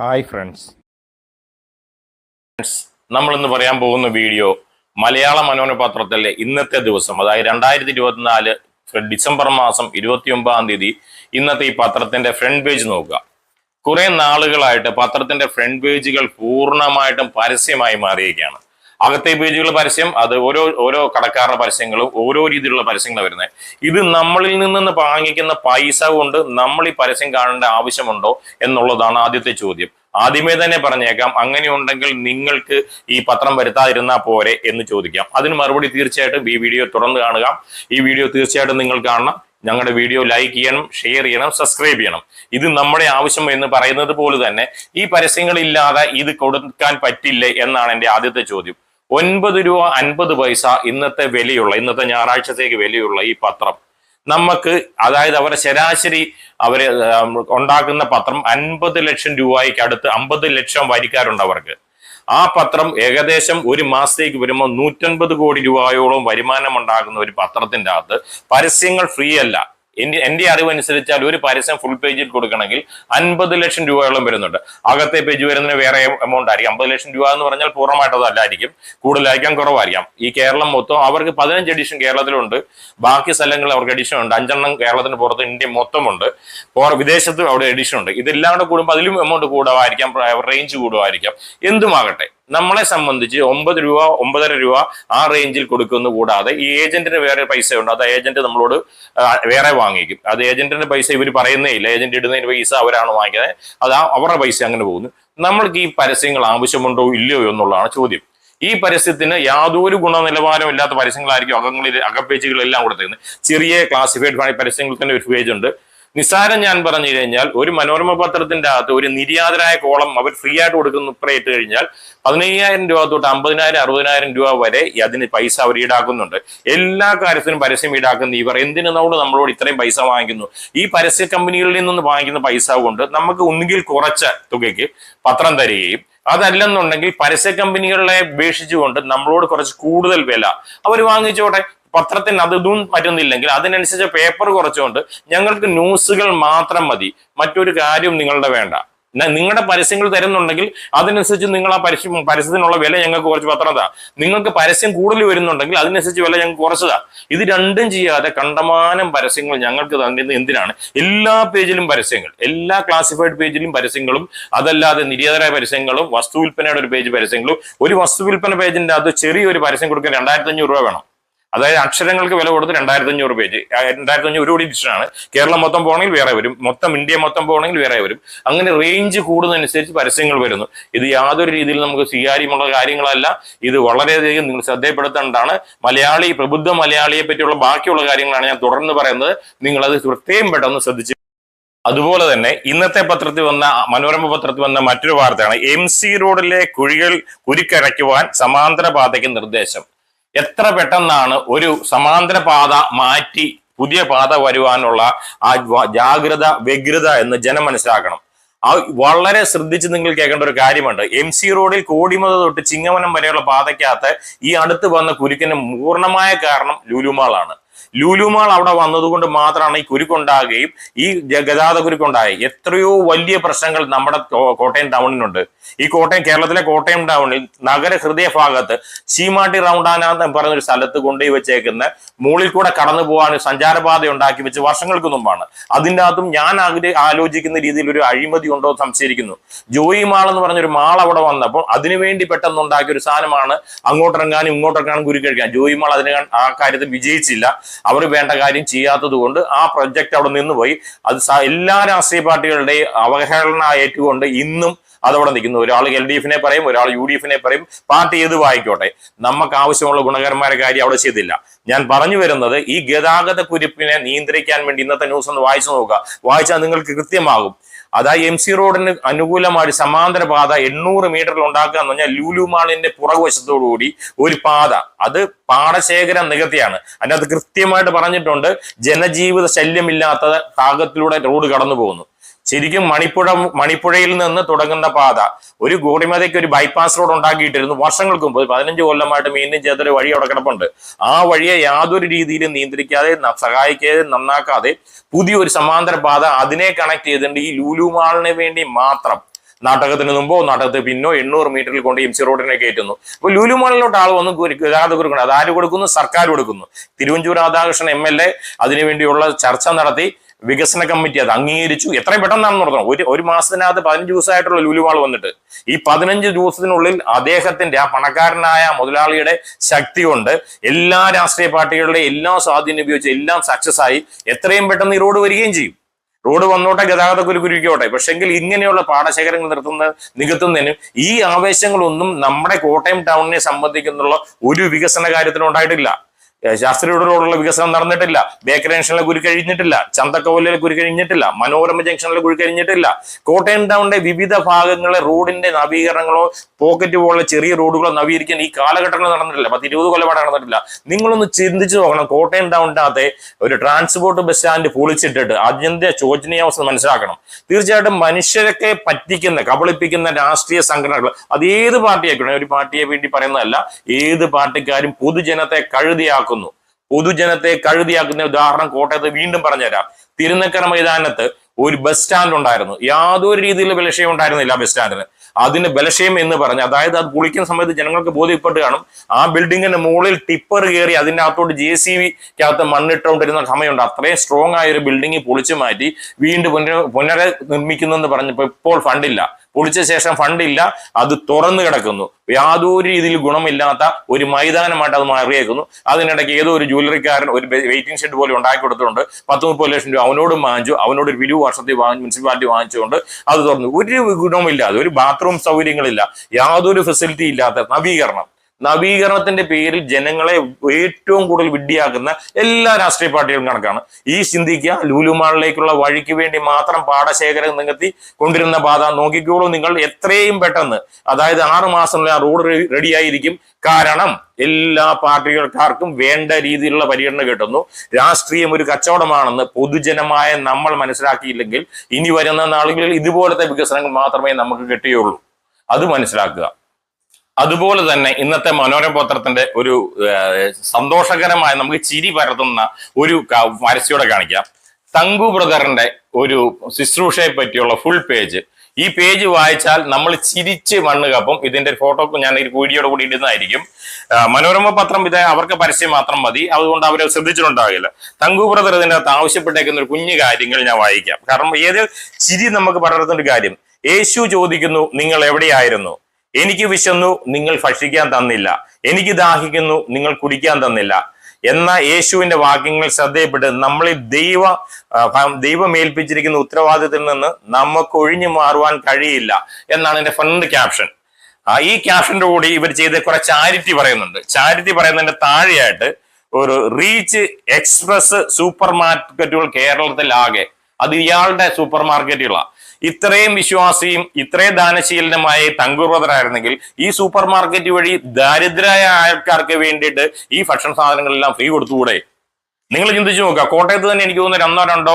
Hi friends നമ്മൾ ഇന്ന് പറയാൻ പോകുന്ന വീഡിയോ മലയാള മനോരമ പത്രത്തിലെ ഇന്നത്തെ ദിവസം അതായത് രണ്ടായിരത്തി ഇരുപത്തിനാല് ഡിസംബർ മാസം ഇരുപത്തി ഒമ്പതാം തീയതി ഇന്നത്തെ ഈ പത്രത്തിന്റെ ഫ്രണ്ട് പേജ് നോക്കുക. കുറെ നാളുകളായിട്ട് പത്രത്തിന്റെ ഫ്രണ്ട് പേജുകൾ പൂർണമായിട്ടും പരസ്യമായി മാറിയിരിക്കുകയാണ്. അകത്തെ പേജുകൾ പരസ്യം അത് ഓരോ ഓരോ കടക്കാരുടെ പരസ്യങ്ങളും ഓരോ രീതിയിലുള്ള പരസ്യങ്ങളാണ് വരുന്നത് ഇത് നമ്മളിൽ നിന്ന് വാങ്ങിക്കുന്ന പൈസ കൊണ്ട് നമ്മൾ ഈ പരസ്യം കാണേണ്ട ആവശ്യമുണ്ടോ എന്നുള്ളതാണ് ആദ്യത്തെ ചോദ്യം. ആദ്യമേ തന്നെ പറഞ്ഞേക്കാം അങ്ങനെയുണ്ടെങ്കിൽ നിങ്ങൾക്ക് ഈ പത്രം വരുത്താതിരുന്നാൽ പോരെ എന്ന് ചോദിക്കാം. അതിന് മറുപടി തീർച്ചയായിട്ടും ഈ വീഡിയോ തുറന്ന് കാണുക. ഈ വീഡിയോ തീർച്ചയായിട്ടും നിങ്ങൾ കാണണം. ഞങ്ങളുടെ വീഡിയോ ലൈക്ക് ചെയ്യണം ഷെയർ ചെയ്യണം സബ്സ്ക്രൈബ് ചെയ്യണം. ഇത് നമ്മുടെ ആവശ്യം എന്ന് പറയുന്നത് പോലെ തന്നെ ഈ പരസ്യങ്ങളില്ലാതെ ഇത് കൊടുക്കാൻ പറ്റില്ല എന്നാണ് എന്റെ ആദ്യത്തെ ചോദ്യം. ഒൻപത് രൂപ അൻപത് പൈസ ഇന്നത്തെ വിലയുള്ള ഇന്നത്തെ ഞായറാഴ്ചത്തേക്ക് വിലയുള്ള ഈ പത്രം. നമുക്ക് അതായത് അവരെ ശരാശരി അവർ ഉണ്ടാക്കുന്ന പത്രം അൻപത് ലക്ഷം രൂപയ്ക്ക് അടുത്ത് അമ്പത് ലക്ഷം വരിക്കാരുണ്ട് അവർക്ക്. ആ പത്രം ഏകദേശം ഒരു മാസത്തേക്ക് വരുമ്പോൾ നൂറ്റൻപത് കോടി രൂപയോളം വരുമാനം ഉണ്ടാകുന്ന ഒരു പത്രത്തിന്റെ അകത്ത് പരസ്യങ്ങൾ ഫ്രീ അല്ല എന്റെ എന്റെ അറിവനുസരിച്ചാൽ ഒരു പരസ്യം ഫുൾ പേജിൽ കൊടുക്കണമെങ്കിൽ അൻപത് ലക്ഷം രൂപയോളം വരുന്നുണ്ട്. അകത്തെ പേജ് വരുന്നതിന് വേറെ എമൗണ്ട് ആയിരിക്കും. അമ്പത് ലക്ഷം രൂപ എന്ന് പറഞ്ഞാൽ പൂർണമായിട്ട് അതല്ലായിരിക്കും കൂടുതലായിരിക്കാം കുറവായിരിക്കാം. ഈ കേരളം മൊത്തം അവർക്ക് പതിനഞ്ച് എഡിഷൻ കേരളത്തിലുണ്ട്. ബാക്കി സ്ഥലങ്ങളിൽ അവർക്ക് എഡിഷൻ ഉണ്ട്. അഞ്ചെണ്ണം കേരളത്തിന് പുറത്ത് ഇന്ത്യ മൊത്തമുണ്ട്. വിദേശത്തും അവിടെ എഡിഷൻ ഉണ്ട്. ഇതെല്ലാം കൂടെ കൂടുമ്പോൾ അതിലും എമൗണ്ട് കൂടുമായിരിക്കാം റേഞ്ച് കൂടുമായിരിക്കാം എന്തുമാകട്ടെ? നമ്മളെ സംബന്ധിച്ച് ഒമ്പത് രൂപ ഒമ്പതര രൂപ ആ റേഞ്ചിൽ കൊടുക്കുന്ന കൂടാതെ ഈ ഏജന്റിന് വേറെ പൈസ ഉണ്ട് അത് ഏജന്റ് നമ്മളോട് വേറെ വാങ്ങിക്കും. അത് ഏജന്റിന്റെ പൈസ ഇവർ പറയുന്നേ ഇല്ല. ഏജന്റ് ഇടുന്നതിന് പൈസ അവരാണ് വാങ്ങിക്കുന്നത്. അത് അവരുടെ പൈസ അങ്ങനെ പോകുന്നു. നമ്മൾക്ക് ഈ പരസ്യങ്ങൾ ആവശ്യമുണ്ടോ ഇല്ലയോ എന്നുള്ളതാണ് ചോദ്യം. ഈ പരസ്യത്തിന് യാതൊരു ഗുണനിലവാരവും ഇല്ലാത്ത പരസ്യങ്ങളായിരിക്കും അകങ്ങളിൽ അകപ്പേജുകളെല്ലാം കൊടുത്തിരുന്നത് ചെറിയ ക്ലാസിഫൈഡ് പരസ്യങ്ങൾ തന്നെ ഒരു പേജ് ഉണ്ട്. നിസ്സാരം ഞാൻ പറഞ്ഞു കഴിഞ്ഞാൽ ഒരു മനോരമ പത്രത്തിന്റെ അകത്ത് ഒരു നിര്യാതരായ കോളം അവർ ഫ്രീ ആയിട്ട് കൊടുക്കുന്ന ഇട്ട് കഴിഞ്ഞാൽ പതിനയ്യായിരം രൂപ തൊട്ട് അമ്പതിനായിരം അറുപതിനായിരം രൂപ വരെ അതിന് പൈസ അവർ ഈടാക്കുന്നുണ്ട്. എല്ലാ കാര്യത്തിനും പരസ്യം ഈടാക്കുന്ന ഇവർ എന്തിനു നമ്മൾ നമ്മളോട് ഇത്രയും പൈസ വാങ്ങിക്കുന്നു? ഈ പരസ്യ കമ്പനികളിൽ നിന്ന് വാങ്ങിക്കുന്ന പൈസ കൊണ്ട് നമുക്ക് ഒന്നുകിൽ കുറച്ച തുകയ്ക്ക് പത്രം തരികയും അതല്ലെന്നുണ്ടെങ്കിൽ പരസ്യ കമ്പനികളെ അപേക്ഷിച്ചുകൊണ്ട് നമ്മളോട് കുറച്ച് കൂടുതൽ വില അവർ വാങ്ങിച്ചോട്ടെ. പത്രത്തിന് അതും പറ്റുന്നില്ലെങ്കിൽ അതിനനുസരിച്ച് പേപ്പർ കുറച്ചുകൊണ്ട് ഞങ്ങൾക്ക് ന്യൂസുകൾ മാത്രം മതി. മറ്റൊരു കാര്യം നിങ്ങളുടെ വേണ്ട. നിങ്ങളുടെ പരസ്യങ്ങൾ തരുന്നുണ്ടെങ്കിൽ അതിനനുസരിച്ച് നിങ്ങൾ ആ പരസ്യം പരസ്യത്തിനുള്ള വില ഞങ്ങൾക്ക് കുറച്ച് പത്രം താ. നിങ്ങൾക്ക് പരസ്യം കൂടുതൽ വരുന്നുണ്ടെങ്കിൽ അതിനനുസരിച്ച് വില ഞങ്ങൾക്ക് കുറച്ചതാ ഇത് രണ്ടും ചെയ്യാതെ കണ്ടമാനം പരസ്യങ്ങൾ ഞങ്ങൾക്ക് തന്നിരുന്നത് എന്തിനാണ്? എല്ലാ പേജിലും പരസ്യങ്ങൾ എല്ലാ ക്ലാസിഫൈഡ് പേജിലും പരസ്യങ്ങളും അതല്ലാതെ നിര്യാതരായ പരസ്യങ്ങളും വസ്തു വിൽപ്പനയുടെ ഒരു പേജ് പരസ്യങ്ങളും ഒരു വസ്തു വിൽപ്പന പേജിന്റെ അത് ചെറിയൊരു പരസ്യം കൊടുക്കാൻ രണ്ടായിരത്തി അഞ്ഞൂറ് രൂപ വേണം. അതായത് അക്ഷരങ്ങൾക്ക് വില കൊടുത്ത് രണ്ടായിരത്തി അഞ്ഞൂറ് പേജ് രണ്ടായിരത്തി അഞ്ഞൂറ് കോടി ആണ്. കേരളം മൊത്തം പോകണമെങ്കിൽ വേറെ വരും. മൊത്തം ഇന്ത്യ മൊത്തം പോകണമെങ്കിൽ വേറെ വരും. അങ്ങനെ റേഞ്ച് കൂടുന്നതനുസരിച്ച് പരസ്യങ്ങൾ വരുന്നു. ഇത് യാതൊരു രീതിയിൽ നമുക്ക് സ്വീകാര്യമുള്ള കാര്യങ്ങളല്ല. ഇത് വളരെയധികം നിങ്ങൾ ശ്രദ്ധയപ്പെടുത്തേണ്ടതാണ് മലയാളി പ്രബുദ്ധ മലയാളിയെ പറ്റിയുള്ള ബാക്കിയുള്ള കാര്യങ്ങളാണ് ഞാൻ തുടർന്ന് പറയുന്നത്. നിങ്ങൾ അത് പ്രത്യേകം പെട്ടെന്ന് ശ്രദ്ധിച്ചു അതുപോലെ തന്നെ ഇന്നത്തെ പത്രത്തിൽ വന്ന മനോരമ പത്രത്തിൽ വന്ന മറ്റൊരു വാർത്തയാണ്. എം സി റോഡിലെ കുഴികൾ കുരുക്കരയ്ക്കുവാൻ സമാന്തര പാതയ്ക്ക് നിർദ്ദേശം. എത്ര പെട്ടെന്നാണ് ഒരു സമാന്തര പാത മാറ്റി പുതിയ പാത വരുവാനുള്ള ആ ജാഗ്രത വ്യഗ്രത എന്ന് ജനം മനസ്സിലാക്കണം. ആ വളരെ ശ്രദ്ധിച്ച് നിങ്ങൾ കേൾക്കേണ്ട ഒരു കാര്യമുണ്ട്. എം സി റോഡിൽ കോടിമത തൊട്ട് ചിങ്ങവനം വരെയുള്ള പാതയ്ക്കകത്ത് ഈ അടുത്ത് വന്ന കുരുക്കിന് പൂർണമായ കാരണം ലുലുമാളാണ് ലുലുമാൾ അവിടെ വന്നതുകൊണ്ട് മാത്രമാണ് ഈ കുരുക്കുണ്ടാകുകയും ഈ ഗതാഗത കുരുക്കുണ്ടായി. എത്രയോ വലിയ പ്രശ്നങ്ങൾ നമ്മുടെ കോട്ടയം ടൗണിനുണ്ട്. ഈ കോട്ടയം കേരളത്തിലെ കോട്ടയം ടൗണിൽ നഗര ഹൃദയ ഭാഗത്ത് ചീമാട്ടി റൗണ്ടാന എന്ന് ഒരു സ്ഥലത്ത് കൊണ്ടുപോയി വെച്ചേക്കുന്ന മുകളിൽ കൂടെ കടന്നു പോകാൻ സഞ്ചാരപാത ഉണ്ടാക്കി വെച്ച് വർഷങ്ങൾക്ക് മുമ്പാണ്. അതിന്റെ അകത്തും ഞാൻ ആലോചിക്കുന്ന രീതിയിൽ ഒരു അഴിമതി ഉണ്ടോ സംശയിക്കുന്നു. ജോയി മാൾ എന്ന് പറഞ്ഞൊരു മാൾ അവിടെ വന്നപ്പോൾ അതിനുവേണ്ടി പെട്ടെന്ന് ഉണ്ടാക്കിയ ഒരു സാധനമാണ് അങ്ങോട്ടിറങ്ങാനും ഇങ്ങോട്ടിറങ്ങാനും കുരുക്കഴിക്കാൻ ജോയി മാൾ അതിന് ആ കാര്യത്തിൽ വിജയിച്ചില്ല. അവർ വേണ്ട കാര്യം ചെയ്യാത്തത് കൊണ്ട് ആ പ്രൊജക്ട് അവിടെ നിന്ന് പോയി. അത് എല്ലാ രാഷ്ട്രീയ പാർട്ടികളുടെയും അവഹേളന ഏറ്റുകൊണ്ട് ഇന്നും അതവിടെ നിൽക്കുന്നു. ഒരാൾ എൽ ഡി എഫിനെ പറയും ഒരാൾ യു ഡി എഫിനെ പറയും. പാർട്ടി ഏത് വായിക്കോട്ടെ? നമുക്ക് ആവശ്യമുള്ള ഗുണകരമായ കാര്യം അവിടെ ചെയ്തില്ല. ഞാൻ പറഞ്ഞു വരുന്നത് ഈ ഗതാഗത കുരിപ്പിനെ നിയന്ത്രിക്കാൻ വേണ്ടി ഇന്നത്തെ ന്യൂസ് ഒന്ന് വായിച്ചു നോക്കുക. വായിച്ചാൽ നിങ്ങൾക്ക് കൃത്യമാകും. അതായത് എം സി റോഡിന് അനുകൂലമായിട്ട് സമാന്തര പാത എണ്ണൂറ് മീറ്ററിൽ ഉണ്ടാക്കുക എന്ന് പറഞ്ഞാൽ ലൂലു മാളിന്റെ പുറകുവശത്തോടുകൂടി ഒരു പാത. അത് പാടശേഖരം നികത്തിയാണ്. അതിനകത്ത് കൃത്യമായിട്ട് പറഞ്ഞിട്ടുണ്ട് ജനജീവിത ശല്യമില്ലാത്ത ഭാഗത്തിലൂടെ റോഡ് കടന്നു പോകുന്നു ശരിക്കും മണിപ്പുഴ മണിപ്പുഴയിൽ നിന്ന് തുടങ്ങുന്ന പാത ഒരു ഗോറിമതയ്ക്ക് ഒരു ബൈപ്പാസ് റോഡ് ഉണ്ടാക്കിയിട്ടിരുന്നു. വർഷങ്ങൾക്ക് മുമ്പ് പതിനഞ്ച് കൊല്ലമായിട്ട് മീനും ചെയ്തൊരു വഴി അവിടെ കിടപ്പുണ്ട്. ആ വഴിയെ യാതൊരു രീതിയിലും നിയന്ത്രിക്കാതെ സഹായിക്കാതെ നന്നാക്കാതെ പുതിയൊരു സമാന്തര പാത അതിനെ കണക്ട് ചെയ്തിട്ടുണ്ട്. ഈ ലൂലുമാളിന് വേണ്ടി മാത്രം. നാടകത്തിന് മുമ്പോ നാടകത്തിന് പിന്നോ എണ്ണൂറ് മീറ്ററിൽ കൊണ്ട് എം സി റോഡിനെ കയറ്റുന്നു. അപ്പൊ ലൂലുമാളിലോട്ട് ആൾ വന്ന് ഗതാഗത കുരുക്കണം അത് ആര് കൊടുക്കുന്നു? സർക്കാർ കൊടുക്കുന്നു. Thiruvanchoor Radhakrishnan M L A അതിനുവേണ്ടിയുള്ള ചർച്ച നടത്തി. വികസന കമ്മിറ്റി അത് അംഗീകരിച്ചു. എത്രയും പെട്ടെന്നാണെന്ന് പറഞ്ഞു ഒരു ഒരു മാസത്തിനകത്ത് പതിനഞ്ച് ദിവസമായിട്ടുള്ള ലുലുവാൾ വന്നിട്ട്. ഈ പതിനഞ്ച് ദിവസത്തിനുള്ളിൽ അദ്ദേഹത്തിന്റെ ആ പണക്കാരനായ മുതലാളിയുടെ ശക്തി കൊണ്ട് എല്ലാ രാഷ്ട്രീയ പാർട്ടികളുടെ എല്ലാ സ്വാധീനം ഉപയോഗിച്ച് എല്ലാം സക്സസ് ആയി എത്രയും പെട്ടെന്ന് ഈ റോഡ് വരികയും ചെയ്യും. റോഡ് വന്നോട്ടെ ഗതാഗത കുരുക്കുരിക്കോട്ടെ പക്ഷെങ്കിൽ ഇങ്ങനെയുള്ള പാടശേഖരങ്ങൾ നിർത്തുന്ന നികത്തുന്നതിനും ഈ ആവേശങ്ങളൊന്നും നമ്മുടെ കോട്ടയം ടൗണിനെ സംബന്ധിക്കുന്നുള്ള ഒരു വികസന കാര്യത്തിനും ഉണ്ടായിട്ടില്ല. ഏഹ് ശാസ്ത്രിയുടെ വികസനം നടന്നിട്ടില്ല. ബേക്കറി ജംഗ്ഷനിലെ കുരു കഴിഞ്ഞിട്ടില്ല. ചന്തക്കവലിലെ കുരു കഴിഞ്ഞിട്ടില്ല. മനോരമ ജംഗ്ഷനിലെ കുരു കഴിഞ്ഞിട്ടില്ല. കോട്ടയം ടൗണിന്റെ വിവിധ ഭാഗങ്ങളെ റോഡിന്റെ നവീകരണങ്ങളോ പോക്കറ്റ് പോലുള്ള ചെറിയ റോഡുകളോ നവീകരിക്കാൻ ഈ കാലഘട്ടങ്ങളിൽ നടന്നിട്ടില്ല. പത്ത് ഇരുപത് കൊല്ലപാട് നടന്നിട്ടില്ല. നിങ്ങളൊന്ന് ചിന്തിച്ചു നോക്കണം. കോട്ടയം ടൗണിന്റെ അകത്തെ ഒരു ട്രാൻസ്പോർട്ട് ബസ് സ്റ്റാൻഡ് പൊളിച്ചിട്ടിട്ട് അതിന്റെ ശോചനീയാവസ്ഥ മനസ്സിലാക്കണം. തീർച്ചയായിട്ടും മനുഷ്യരൊക്കെ പറ്റിക്കുന്ന കബളിപ്പിക്കുന്ന രാഷ്ട്രീയ സംഘടനകൾ അത് ഏത് പാർട്ടിയാക്കണം ഒരു പാർട്ടിയെ വേണ്ടി പറയുന്നതല്ല. ഏത് പാർട്ടിക്കാരും പൊതുജനത്തെ കഴുതിയാക്കുന്നു പൊതുജനത്തെ കഴുതിയാക്കുന്ന ഉദാഹരണം കോട്ടയത്ത് വീണ്ടും പറഞ്ഞുതരാം. തിരുനക്കര മൈതാനത്ത് ഒരു ബസ് സ്റ്റാൻഡ് ഉണ്ടായിരുന്നു. യാതൊരു രീതിയിലുള്ള ബലക്ഷയം ഉണ്ടായിരുന്നില്ല ബസ് സ്റ്റാൻഡിന് അതിന് ബലക്ഷയം എന്ന് പറഞ്ഞ് അതായത് അത് പൊളിക്കുന്ന സമയത്ത് ജനങ്ങൾക്ക് ബോധ്യപ്പെട്ട് കാണും ആ ബിൽഡിങ്ങിന്റെ മുകളിൽ ടിപ്പർ കയറി അതിന്റെ അകത്തോട്ട് ജെ സി വിക്കകത്ത് മണ്ണിട്ടുകൊണ്ടിരുന്ന സമയമുണ്ട്. അത്രയും സ്ട്രോങ് ആയ ഒരു ബിൽഡിംഗ് പൊളിച്ചു മാറ്റി വീണ്ടും പുനര പുനര നിർമ്മിക്കുന്നെന്ന് പറഞ്ഞപ്പോൾ ഇപ്പോൾ ഫണ്ടില്ല പൊളിച്ച ശേഷം ഫണ്ടില്ല അത് തുറന്നു കിടക്കുന്നു. യാതൊരു രീതിയിൽ ഗുണമില്ലാത്ത ഒരു മൈതാനമായിട്ട് അത് മാറിയേക്കുന്നു. അതിനിടയ്ക്ക് ഏതോ ഒരു ജ്വല്ലറിക്കാരൻ ഒരു വെയിറ്റിംഗ് ഷെഡ് പോലെ ഉണ്ടാക്കി കൊടുത്തിട്ടുണ്ട്. പത്ത് മുപ്പത് ലക്ഷം രൂപ അവനോട് വാങ്ങിച്ചു അവനോട് ഒരു വിലു വർഷത്തിൽ വാങ്ങി മുനിസിപ്പാലിറ്റി വാങ്ങിച്ചുകൊണ്ട് അത് തുറന്നു. ഒരു ഗുണമില്ലാതെ ഒരു ബാത്റൂം സൗകര്യങ്ങളില്ല യാതൊരു ഫെസിലിറ്റി ഇല്ലാത്ത നവീകരണം. നവീകരണത്തിന്റെ പേരിൽ ജനങ്ങളെ ഏറ്റവും കൂടുതൽ വിഡ്ഢിയാക്കുന്ന എല്ലാ രാഷ്ട്രീയ പാർട്ടികളും കണക്കാണ്. ഈ ചിന്തിക്കുക ലൂലുമാളിലേക്കുള്ള വഴിക്ക് വേണ്ടി മാത്രം പാടശേഖരം നികത്തി കൊണ്ടിരുന്ന പാത നോക്കിക്കോളൂ നിങ്ങൾ എത്രയും പെട്ടെന്ന്. അതായത് ആറ് മാസത്തിനുള്ളിൽ ആ റോഡ് റെഡിയായിരിക്കും. കാരണം എല്ലാ പാർട്ടികൾക്കാർക്കും വേണ്ട രീതിയിലുള്ള പരിഗണന കിട്ടുന്നു. രാഷ്ട്രീയം ഒരു കച്ചവടമാണെന്ന് പൊതുജനമായ നമ്മൾ മനസ്സിലാക്കിയില്ലെങ്കിൽ ഇനി വരുന്ന നാളുകളിൽ ഇതുപോലത്തെ വികസനങ്ങൾ മാത്രമേ നമുക്ക് കിട്ടുകയുള്ളൂ. അത് മനസ്സിലാക്കുക. അതുപോലെ തന്നെ ഇന്നത്തെ മനോരമ പത്രത്തിന്റെ ഒരു സന്തോഷകരമായ നമുക്ക് ചിരി പരത്തുന്ന ഒരു പരസ്യോടെ കാണിക്കാം. തങ്കു ബ്രദറിന്റെ ഒരു ശുശ്രൂഷയെ പറ്റിയുള്ള ഫുൾ പേജ് ഈ പേജ് വായിച്ചാൽ നമ്മൾ ചിരിച്ച് മണ്ണ് കപ്പം. ഇതിന്റെ ഫോട്ടോ ഞാൻ ഒരു വീഡിയോയുടെ കൂടി ഇടുന്നതായിരിക്കും. മനോരമ പത്രം ഇത് അവർക്ക് പരസ്യം മാത്രം മതി. അതുകൊണ്ട് അവർ ശ്രദ്ധിച്ചിട്ടുണ്ടാകില്ല. തങ്കു ബ്രദർ ഇതിനകത്ത് ആവശ്യപ്പെട്ടേക്കുന്ന ഒരു കുഞ്ഞു കാര്യങ്ങൾ ഞാൻ വായിക്കാം. കാരണം ഏത് ചിരി നമുക്ക് പടർത്തുന്ന ഒരു കാര്യം. യേശു ചോദിക്കുന്നു നിങ്ങൾ എവിടെയായിരുന്നു? എനിക്ക് വിശന്നു നിങ്ങൾ ഭക്ഷിക്കാൻ തന്നില്ല. എനിക്ക് ദാഹിക്കുന്നു നിങ്ങൾ കുടിക്കാൻ തന്നില്ല. എന്ന യേശുവിന്റെ വാക്യങ്ങൾ ശ്രദ്ധയപ്പെട്ട് നമ്മളിൽ ദൈവ ദൈവം ഏൽപ്പിച്ചിരിക്കുന്ന ഉത്തരവാദിത്തത്തിൽ നിന്ന് നമുക്ക് ഒഴിഞ്ഞു മാറുവാൻ കഴിയില്ല എന്നാണ് എന്റെ ഫ്രണ്ട് ക്യാപ്ഷൻ ഈ ക്യാപ്ഷന്റെ കൂടി ഇവർ ചെയ്ത കുറെ ചാരിറ്റി പറയുന്നുണ്ട്. ചാരിറ്റി പറയുന്നതിന്റെ താഴെയായിട്ട് ഒരു റീച്ച് എക്സ്പ്രസ് സൂപ്പർ മാർക്കറ്റുകൾ കേരളത്തിലാകെ. അത് ഇയാളുടെ സൂപ്പർ മാർക്കറ്റുകളാണ് ഇത്രയും വിശ്വാസിയും ഇത്രയും ദാനശീലനുമായ തങ്കുറോധനായിരുന്നെങ്കിൽ ഈ സൂപ്പർ മാർക്കറ്റ് വഴി ദാരിദ്രരായ ആൾക്കാർക്ക് വേണ്ടിയിട്ട് ഈ ഭക്ഷണ സാധനങ്ങളെല്ലാം ഫ്രീ കൊടുത്തുകൂടെ? നിങ്ങൾ ചിന്തിച്ചു നോക്കുക. കോട്ടയത്ത് തന്നെ എനിക്ക് തോന്നുന്നു രണ്ടോ രണ്ടോ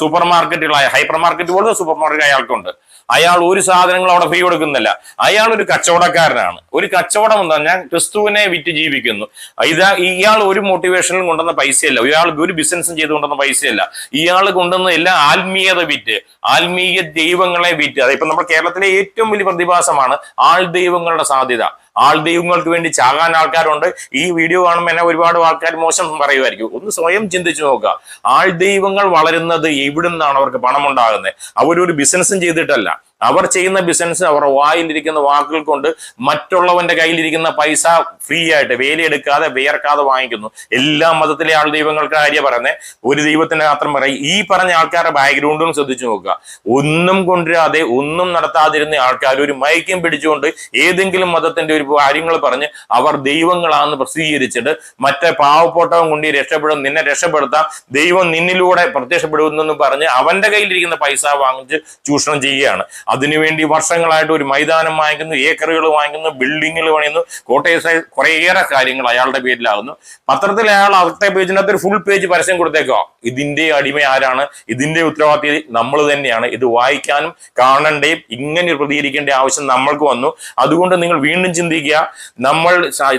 സൂപ്പർ മാർക്കറ്റുകളായ ഹൈപ്പർ മാർക്കറ്റ് പോലും സൂപ്പർ മാർക്കറ്റ് അയാൾക്കുണ്ട്. അയാൾ ഒരു സാധനങ്ങൾ അവിടെ ഫ്രീ കൊടുക്കുന്നില്ല. അയാൾ ഒരു കച്ചവടക്കാരനാണ്. ഒരു കച്ചവടം എന്താ? ഞാൻ ക്രിസ്തുവിനെ വിറ്റ് ജീവിക്കുന്നു. ഇതാ ഇയാൾ ഒരു മോട്ടിവേഷനിലും കൊണ്ടുവന്ന പൈസയല്ല. ഇയാൾ ഒരു ബിസിനസ്സും ചെയ്ത് കൊണ്ടുവന്ന പൈസയല്ല. ഇയാൾ കൊണ്ടുവന്ന എല്ലാ ആത്മീയത വിറ്റ് ആത്മീയ ദൈവങ്ങളെ വിറ്റ് അതിപ്പോ നമ്മുടെ കേരളത്തിലെ ഏറ്റവും വലിയ പ്രതിഭാസമാണ് ആൾ ദൈവങ്ങളുടെ സാധ്യത. ആൾ ദൈവങ്ങൾക്ക് വേണ്ടി ചാകാൻ ആൾക്കാരുണ്ട്. ഈ വീഡിയോ കാണുമ്പോൾ എന്നെ ഒരുപാട് ആൾക്കാർ മോശം പറയുമായിരിക്കും. ഒന്ന് സ്വയം ചിന്തിച്ചു നോക്കുക. ആൾ ദൈവങ്ങൾ വളരുന്നത് എവിടുന്നാണ് അവർക്ക് പണം ഉണ്ടാകുന്നത് അവരൊരു ബിസിനസ്സും ചെയ്തിട്ടല്ല. അവർ ചെയ്യുന്ന ബിസിനസ് അവർ വായിലിരിക്കുന്ന വാക്കുകൾ കൊണ്ട് മറ്റുള്ളവന്റെ കയ്യിലിരിക്കുന്ന പൈസ ഫ്രീ ആയിട്ട് വേലയെടുക്കാതെ വേർക്കാതെ വാങ്ങിക്കുന്നു. എല്ലാ മതത്തിലെ ആൾ ദൈവങ്ങൾക്ക് കാര്യം പറയുന്നത് ഒരു ദൈവത്തിന്റെ മാത്രം പറയും. ഈ പറഞ്ഞ ആൾക്കാരുടെ ബാക്ക്ഗ്രൗണ്ടും ശ്രദ്ധിച്ചു നോക്കുക. ഒന്നും കൊണ്ടുവരാതെ ഒന്നും നടത്താതിരുന്ന ആൾക്കാർ ഒരു മയക്കം പിടിച്ചുകൊണ്ട് ഏതെങ്കിലും മതത്തിന്റെ ഒരു കാര്യങ്ങൾ പറഞ്ഞ് അവർ ദൈവങ്ങളാണെന്ന് പ്രസിദ്ധീകരിച്ചിട്ട് മറ്റേ പാവപ്പെട്ടവൻ കൊണ്ട് രക്ഷപ്പെടും നിന്നെ രക്ഷപ്പെടുത്താം ദൈവം നിന്നിലൂടെ പ്രത്യക്ഷപ്പെടുന്നു പറഞ്ഞ് അവന്റെ കയ്യിലിരിക്കുന്ന പൈസ വാങ്ങിച്ച് ചൂഷണം ചെയ്യുകയാണ്. അതിനുവേണ്ടി വർഷങ്ങളായിട്ട് ഒരു മൈതാനം വാങ്ങിക്കുന്നു ഏക്കറുകൾ വാങ്ങിക്കുന്നു ബിൽഡിങ്ങുകൾ പണിയുന്നു കോട്ടയസ് കുറേയേറെ കാര്യങ്ങൾ അയാളുടെ പേരിലാകുന്നു. പത്രത്തിൽ അയാൾ അടുത്ത പേജിനകത്ത് ഒരു ഫുൾ പേജ് പരസ്യം കൊടുത്തേക്കോ ഇതിന്റെ അടിമ ആരാണ്? ഇതിന്റെ ഉത്തരവാദിത്വം നമ്മൾ തന്നെയാണ്. ഇത് വായിക്കാനും കാണണ്ടേയും ഇങ്ങനെ പ്രതികരിക്കേണ്ട ആവശ്യം നമ്മൾക്ക് വന്നു. അതുകൊണ്ട് നിങ്ങൾ വീണ്ടും ചിന്തിക്കുക. നമ്മൾ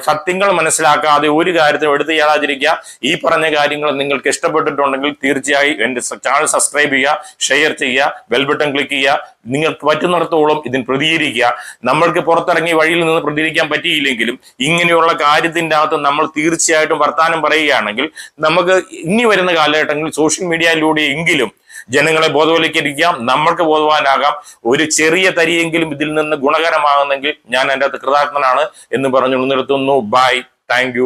സത്യങ്ങൾ മനസ്സിലാക്കാതെ ഒരു കാര്യത്തിനും എടുത്തു ചെയ്യാതിരിക്കുക. ഈ പറഞ്ഞ കാര്യങ്ങൾ നിങ്ങൾക്ക് ഇഷ്ടപ്പെട്ടിട്ടുണ്ടെങ്കിൽ തീർച്ചയായും എന്റെ ചാനൽ സബ്സ്ക്രൈബ് ചെയ്യുക ഷെയർ ചെയ്യുക ബെൽബട്ടൺ ക്ലിക്ക് ചെയ്യുക. നിങ്ങൾക്ക് പറ്റുന്നിടത്തോളം ഇതിന് പ്രതികരിക്കുക. നമ്മൾക്ക് പുറത്തിറങ്ങി വഴിയിൽ നിന്ന് പ്രതികരിക്കാൻ പറ്റിയില്ലെങ്കിലും ഇങ്ങനെയുള്ള കാര്യത്തിന്റെ അകത്ത് നമ്മൾ തീർച്ചയായിട്ടും വർത്താനം പറയുകയാണെങ്കിൽ നമുക്ക് ഇനി വരുന്ന കാലഘട്ടങ്ങളിൽ സോഷ്യൽ മീഡിയയിലൂടെ എങ്കിലും ജനങ്ങളെ ബോധവൽക്കരിക്കാം നമ്മൾക്ക് ബോധവാനാകാം. ഒരു ചെറിയ തരിയെങ്കിലും ഇതിൽ നിന്ന് ഗുണകരമാകുന്നെങ്കിൽ ഞാൻ എന്റെ അകത്ത് കൃതാർത്ഥനാണ് എന്ന് പറഞ്ഞു നിർത്തുന്നു. Bye thank